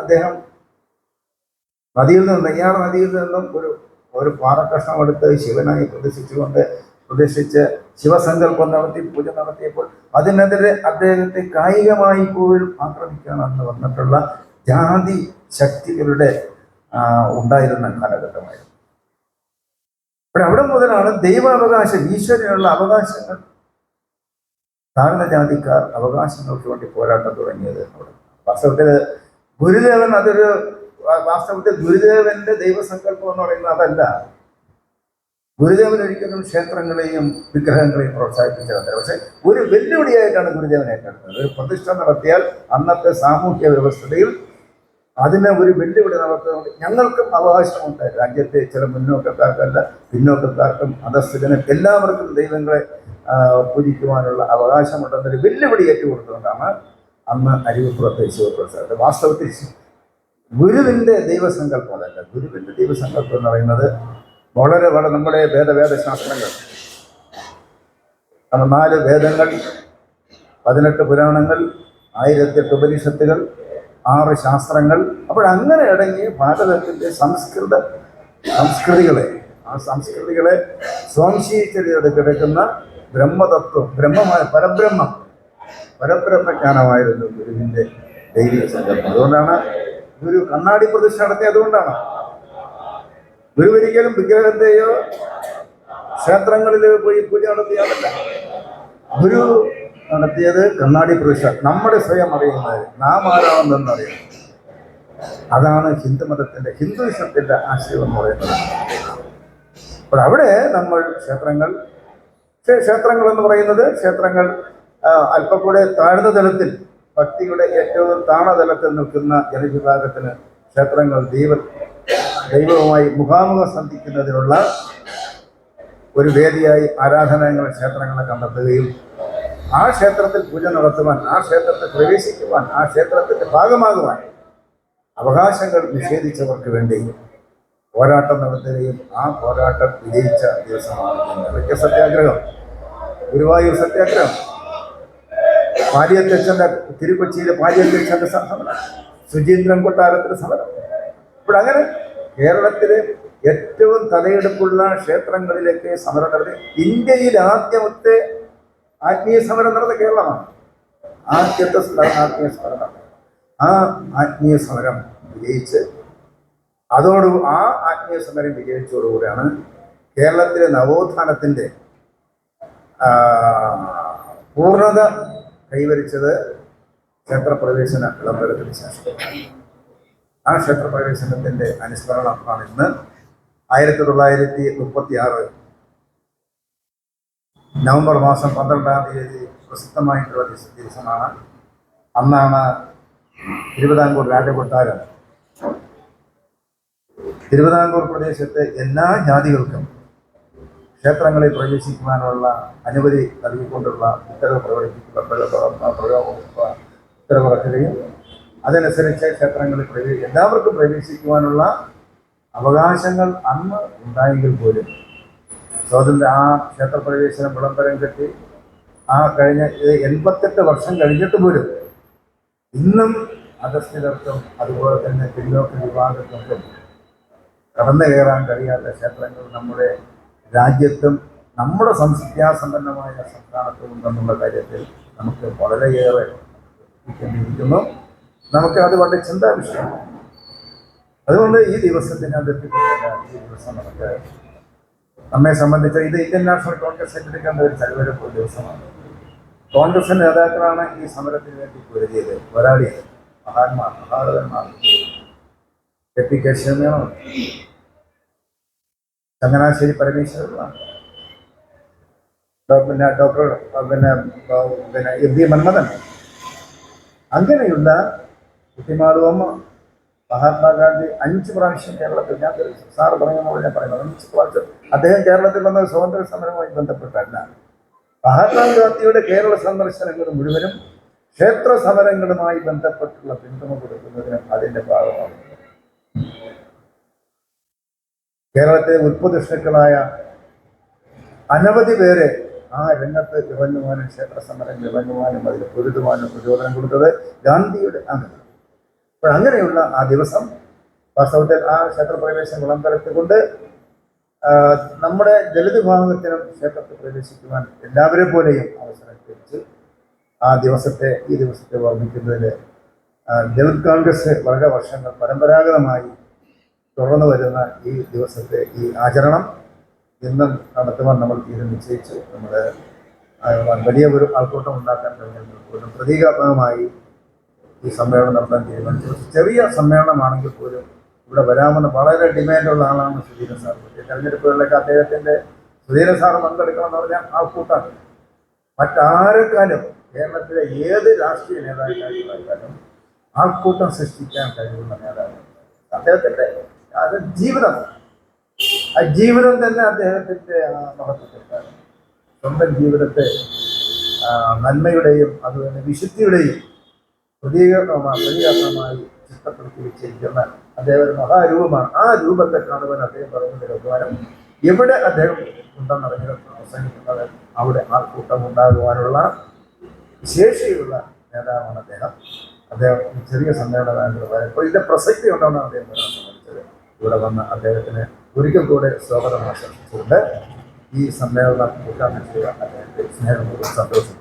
അദ്ദേഹം നദിയിൽ നിന്ന് നെയ്യാർ നദിയിൽ നിന്നും ഒരു ഒരു പാറക്കഷ്ണം എടുത്ത് ശിവനായി പ്രദർശിച്ചുകൊണ്ട് പ്രദർശിച്ച് ശിവസങ്കല്പം നടത്തി പൂജ നടത്തിയപ്പോൾ അതിനെതിരെ അദ്ദേഹത്തെ കായികമായി പോലും ആക്രമിക്കാൻ അന്ന് വന്നിട്ടുള്ള ജാതി ശക്തികളുടെ ഉണ്ടായിരുന്ന കാലഘട്ടമായിരുന്നു. അപ്പോൾ അവിടെ മുതലാണ് ദൈവാവകാശം ഈശ്വരനുള്ള അവകാശങ്ങൾ. താഴ്ന്ന ജാതിക്കാർ അവകാശങ്ങൾക്ക് വേണ്ടി പോരാട്ടം തുടങ്ങിയത് അവിടെ. വാസ്തവത്തിൽ ഗുരുദേവൻ അതൊരു വാസ്തവത്തിൽ ഗുരുദേവന്റെ ദൈവസങ്കല്പം എന്ന് പറയുന്നത് അതല്ല. ഗുരുദേവൻ ഒരിക്കലും ക്ഷേത്രങ്ങളെയും വിഗ്രഹങ്ങളെയും പ്രോത്സാഹിപ്പിച്ചതല്ല പക്ഷെ ഒരു വെല്ലുവിളിയായിട്ടാണ് ഗുരുദേവൻ ഏറ്റെടുത്തത് ഒരു പ്രതിഷ്ഠ നടത്തിയാൽ അന്നത്തെ സാമൂഹ്യ വ്യവസ്ഥയിൽ അതിനെ ഒരു വെല്ലുവിളി നടത്തുന്നത് ഞങ്ങൾക്കും അവകാശമുണ്ട് രാജ്യത്തെ ചില മുന്നോക്കക്കാർക്കല്ല പിന്നോക്കക്കാർക്കും അധസ്ഥിതനും എല്ലാവർക്കും ദൈവങ്ങളെ പൂജിക്കുവാനുള്ള അവകാശമുണ്ടെന്നൊരു വെല്ലുവിളി ഏറ്റുകൊടുത്തുകൊണ്ടാണ് അന്ന് അരിവിപ്പുറത്തെ ശിവപ്രസാദ് വാസ്തവത്തിൽ ഗുരുവിന്റെ ദൈവസങ്കല്പം അതല്ല ഗുരുവിന്റെ ദൈവസങ്കല്പം എന്ന് പറയുന്നത് വളരെ വളരെ നമ്മുടെ വേദവേദ ശാസ്ത്രങ്ങൾ നമ്മുടെ നാല് വേദങ്ങൾ പതിനെട്ട് പുരാണങ്ങൾ ആയിരത്തെട്ട് ഉപനിഷത്തുകൾ ആറ് ശാസ്ത്രങ്ങൾ. അപ്പോഴങ്ങനെ അടങ്ങി ഭാരതത്തിന്റെ സംസ്കൃത സംസ്കൃതികളെ ആ സംസ്കൃതികളെ സ്വാംശീകരിച്ചെടുത്ത് കിടക്കുന്ന ബ്രഹ്മതത്വം ബ്രഹ്മമായ പരബ്രഹ്മം പരബ്രഹ്മജ്ഞാനമായിരുന്നു ഗുരുവിന്റെ ദൈവിക സങ്കല്പം അതുകൊണ്ടാണ് ഗുരു കണ്ണാടി പ്രതിഷ്ഠ നടത്തിയത്. അതുകൊണ്ടാണ് ഗുരു ഒരിക്കലും വിഗ്രഹത്തെയോ ക്ഷേത്രങ്ങളിൽ പോയി പൂജ നടത്തിയാണല്ല ഗുരു നടത്തിയത് കണ്ണാടി പ്രതിഷ്ഠ. നമ്മുടെ സ്വയം അറിയുന്നത് നാം ആരാണെന്ന് അറിയുന്നത് അതാണ് ഹിന്ദുമതത്തിന്റെ ഹിന്ദുവിസത്തിന്റെ ആശയം എന്ന് പറയുന്നത്. അപ്പോൾ അവിടെ നമ്മൾ ക്ഷേത്രങ്ങൾ ക്ഷേത്രങ്ങൾ എന്ന് പറയുന്നത് ക്ഷേത്രങ്ങൾ അല്പം കൂടെ താഴ്ന്ന തലത്തിൽ ഭക്തിയുടെ ഏറ്റവും താണ തലത്തിൽ നിൽക്കുന്ന ജനവിഭാഗത്തിന് ക്ഷേത്രങ്ങൾ ദൈവ ദൈവവുമായി മുഖാമുഖം സന്ധിക്കുന്നതിനുള്ള ഒരു വേദിയായി ആരാധനാലയങ്ങൾ ക്ഷേത്രങ്ങളെ കണ്ടെത്തുകയും ആ ക്ഷേത്രത്തിൽ പൂജ നടത്തുവാൻ ആ ക്ഷേത്രത്തിൽ പ്രവേശിക്കുവാൻ ആ ക്ഷേത്രത്തിന്റെ ഭാഗമാകുവാൻ അവകാശങ്ങൾ നിഷേധിച്ചവർക്ക് വേണ്ടി പോരാട്ടം നടത്തുകയും ആ പോരാട്ടം വിജയിച്ച ദിവസമാണ് സത്യാഗ്രഹം. ഗുരുവായൂർ സത്യാഗ്രഹം. പാലിയധ്യക്ഷന്റെ തിരുക്കൊച്ചിയിലെ പാലിയധ്യക്ഷന്റെ സമരം. സുചീന്ദ്രൻ കൊട്ടാരത്തിന്റെ സമരം. ഇപ്പോൾ അങ്ങനെ കേരളത്തിലെ ഏറ്റവും തലയെടുപ്പുള്ള ക്ഷേത്രങ്ങളിലേക്ക് സമരം നടത്തി. ഇന്ത്യയിൽ ആദ്യമത്തെ ആത്മീയ സമരം നടന്ന കേരളമാണ്. ആദ്യത്തെ ആത്മീയ സമരം ആ ആത്മീയ സമരം വിജയിച്ച് അതോട് ആ ആത്മീയ സമരം വിജയിച്ചതോടുകൂടിയാണ് കേരളത്തിലെ നവോത്ഥാനത്തിന്റെ പൂർണത കൈവരിച്ചത് ക്ഷേത്രപ്രവേശന വിളംബരത്തിന് ശേഷം. ആ ക്ഷേത്രപ്രവേശനത്തിന്റെ അനുസ്മരണമാണ് ഇന്ന് ആയിരത്തി തൊള്ളായിരത്തി മുപ്പത്തി ആറ് നവംബർ മാസം പന്ത്രണ്ടാം തീയതി പ്രസിദ്ധമായിട്ടുള്ള ദിവസ- ദിവസമാണ്. അന്നാണ് തിരുവിതാംകൂർ രാജകൊട്ടാരം. തിരുവിതാംകൂർ പ്രദേശത്തെ എല്ലാ ജാതികൾക്കും ക്ഷേത്രങ്ങളിൽ പ്രവേശിക്കുവാനുള്ള അനുമതി നൽകിക്കൊണ്ടുള്ള ഉത്തരവ് പ്രകടിപ്പിക്കുക ഉത്തരവിറക്കുകയും അതനുസരിച്ച് ക്ഷേത്രങ്ങളിൽ പ്രവേ എല്ലാവർക്കും പ്രവേശിക്കുവാനുള്ള അവകാശങ്ങൾ അന്ന് ഉണ്ടായെങ്കിൽ പോലും സ്വാതന്ത്ര്യ ആ ക്ഷേത്രപ്രവേശനം വിളംബരം കെട്ടി ആ കഴിഞ്ഞ എൺപത്തെട്ട് വർഷം കഴിഞ്ഞിട്ട് പോലും ഇന്നും അധസ്ഥിതർക്കും അതുപോലെ തന്നെ പിന്നോക്ക വിഭാഗങ്ങൾക്കും കടന്നു കയറാൻ കഴിയാത്ത ക്ഷേത്രങ്ങൾ നമ്മുടെ രാജ്യത്തും നമ്മുടെ സംസ്കാരസമ്പന്നമായ സംസ്ഥാനത്തും ഉണ്ടെന്നുള്ള കാര്യത്തിൽ നമുക്ക് വളരെയേറെ ചിന്തിക്കേണ്ടിയിരിക്കുന്നു നമുക്ക് അത് വളരെ ചിന്താ വിഷയമാണ്. അതുകൊണ്ട് ഈ ദിവസത്തിന് അതെത്തിക്കുന്നില്ല ഈ ദിവസം നമുക്ക് നമ്മെ സംബന്ധിച്ച് ഇത് ഇന്ത്യൻ നാഷണൽ കോൺഗ്രസ് ഏറ്റെടുക്കേണ്ട ഒരു ചരിവരപ്പ് ദിവസമാണ്. കോൺഗ്രസ് നേതാക്കളാണ് ഈ സമരത്തിന് വേണ്ടി പൊരുതിയത് പോരാടിയത് മഹാന്മാർ മഹാരഥന്മാർ. കെ കേശവമേനോൻ ചങ്ങനാശ്ശേരി പരമേശ്വരനാണ്. പിന്നെ ഡോക്ടർ പിന്നെ പിന്നെ എം പി മന്മഥൻ. അങ്ങനെയുള്ള കുട്ടിമാളുവമ്മ മഹാത്മാഗാന്ധി അഞ്ച് പ്രാവശ്യം കേരളത്തിൽ ഞാൻ സാറ് പറഞ്ഞ പോലെ ഞാൻ പറയുന്നത് അഞ്ച് പ്രാവശ്യം അദ്ദേഹം കേരളത്തിൽ വന്ന സ്വാതന്ത്ര്യ സമരവുമായി ബന്ധപ്പെട്ടല്ല മഹാത്മാഗാന്ധിയുടെ കേരള സന്ദർശനങ്ങൾ മുഴുവനും ക്ഷേത്ര സമരങ്ങളുമായി ബന്ധപ്പെട്ടുള്ള പിന്തുണ കൊടുക്കുന്നതിന് അതിന്റെ ഭാഗമാണ് കേരളത്തിലെ ഉൽപ്പതിഷ്ണുക്കളായ അനവധി പേരെ ആ രംഗത്ത് ഇറങ്ങുവാനും ക്ഷേത്ര സമരങ്ങൾ ഇറങ്ങുവാനും അതിൽ പൊരുതുവാനും പ്രചോദനം കൊടുത്തത് ഗാന്ധിയുടെ ആണ് അപ്പോൾ അങ്ങനെയുള്ള ആ ദിവസം വാസ്തവത്തിൽ ആ ക്ഷേത്രപ്രവേശം കുളം കൊണ്ട് നമ്മുടെ ദളിത് വിഭാഗത്തിനും ക്ഷേത്രത്തിൽ പ്രവേശിക്കുവാൻ എല്ലാവരെ പോലെയും അവസരം ലഭിച്ചു. ആ ദിവസത്തെ ഈ ദിവസത്തെ വർണിക്കുന്നതിൽ ദളിത് കോൺഗ്രസ് വളരെ വർഷങ്ങൾ പരമ്പരാഗതമായി തുടർന്നു വരുന്ന ഈ ദിവസത്തെ ഈ ആചരണം ഇന്നും നടത്തുവാൻ നമ്മൾ ഇത് നിശ്ചയിച്ചു. നമ്മൾ വലിയ ഒരു ആൾക്കൂട്ടം ഉണ്ടാക്കാൻ കഴിഞ്ഞെങ്കിൽ പോലും പ്രതീകാത്മകമായി ഈ സമ്മേളനം നടത്താൻ തീരുമാനിച്ചു. ചെറിയ സമ്മേളനമാണെങ്കിൽ പോലും ഇവിടെ വരാമെന്ന് വളരെ ഡിമാൻഡുള്ള ആളാണ് സുധീരൻ സാർ. പക്ഷേ തെരഞ്ഞെടുപ്പുകളിലൊക്കെ അദ്ദേഹത്തിന്റെ സുധീരൻ സാർ പങ്കെടുക്കണമെന്ന് പറഞ്ഞാൽ ആൾക്കൂട്ടാണ്. മറ്റാരെക്കാലും കേരളത്തിലെ ഏത് രാഷ്ട്രീയ നേതാക്കളായാലും ആൾക്കൂട്ടം സൃഷ്ടിക്കാൻ കഴിയുന്ന നേതാവ് അദ്ദേഹത്തിന്റെ അത് ജീവിതം. ആ ജീവിതം തന്നെ അദ്ദേഹത്തിന്റെ ആ മഹത്വത്തിലാണ് സ്വന്തം ജീവിതത്തെ നന്മയുടെയും അതുപോലെ വിശുദ്ധിയുടെയും പ്രതീകമായി പ്രതീകരണമായി ചിട്ടപ്പെടുത്തി വെച്ചിരിക്കുന്ന അദ്ദേഹം ഒരു മഹാരൂപമാണ്. ആ രൂപത്തെ കാണുവാൻ അദ്ദേഹം പറയുന്നത് ബഹുമാനം എവിടെ അദ്ദേഹം ഉണ്ടെന്നറിഞ്ഞത് അവസാനിക്കുന്നത് അവിടെ ആ ആൾക്കൂട്ടം ഉണ്ടാകുവാനുള്ള ശേഷിയുള്ള നേതാവാണ് അദ്ദേഹം. അദ്ദേഹം ചെറിയ സമ്മേളനമായിട്ട് അപ്പോൾ ഇതിന്റെ പ്രസക്തി ഉണ്ടെന്നാണ് അദ്ദേഹം പറയാൻ ശ്രമിച്ചത് ഇവിടെ വന്ന് അദ്ദേഹത്തിന് ഒരിക്കൽ കൂടെ സ്വാഗതം ആശംസിച്ചുകൊണ്ട് ഈ സമ്മേളനം ഉദ്ഘാടനം ചെയ്യാൻ അദ്ദേഹത്തെ സ്നേഹപൂർവം സന്തോഷം